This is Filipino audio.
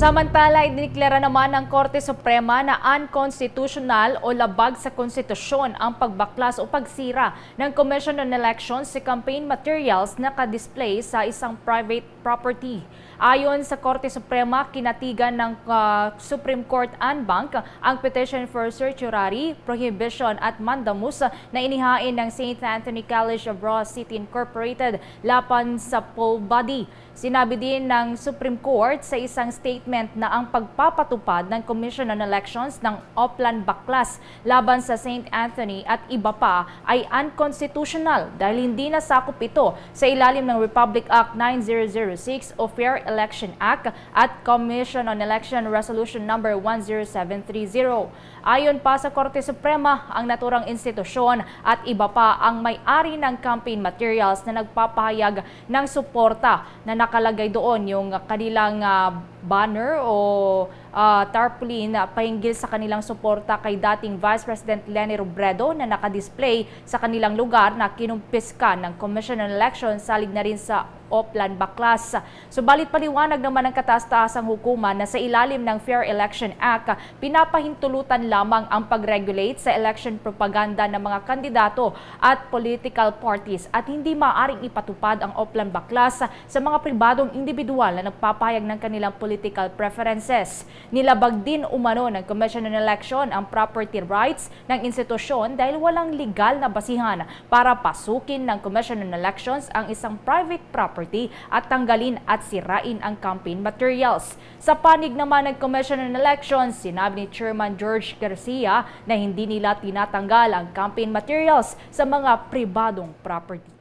Samantala, idiniklara naman ng Korte Suprema na unconstitutional o labag sa konstitusyon ang pagbaklas o pagsira ng Commission on Elections sa campaign materials na ka-display sa isang private property. Ayon sa Korte Suprema, kinatigan ng uh, Supreme Court Anbank ang petition for certiorari, prohibition at mandamus na inihain ng St. Anthony College of Ross City Incorporated lapan sa poll body. Sinabi din ng Supreme Court sa isang statement na ang pagpapatupad ng Commission on Elections ng Oplan Baklas laban sa St. Anthony at iba pa ay unconstitutional dahil hindi nasakop ito sa ilalim ng Republic Act 9006 o Fair Election Act at Commission on Election Resolution Number 10730. Ayon pa sa Korte Suprema, ang naturang institusyon at iba pa ang may-ari ng campaign materials na nagpapahayag ng suporta na nakalagay doon yung kanilang ah, banner o ah, tarpaulin na pahinggil sa kanilang suporta kay dating Vice President Leni Robredo na nakadisplay sa kanilang lugar na kinumpiska ng Commission on Elections salig na rin sa Oplan Baklas. Subalit paliwanag naman ng kataas-taasang hukuman na sa ilalim ng Fair Election Act, pinapahintulutan lamang ang pag-regulate sa election propaganda ng mga kandidato at political parties at hindi maaring ipatupad ang Oplan Baklas sa mga pribadong individual na nagpapahayag ng kanilang political preferences. Nilabag din umano ng Commission on Election ang property rights ng institusyon dahil walang legal na basihan para pasukin ng Commission on Elections ang isang private property at tanggalin at sirain ang campaign materials. Sa panig naman ng Commission on Elections, sinabi ni Chairman George Garcia na hindi nila tinatanggal ang campaign materials sa mga pribadong property.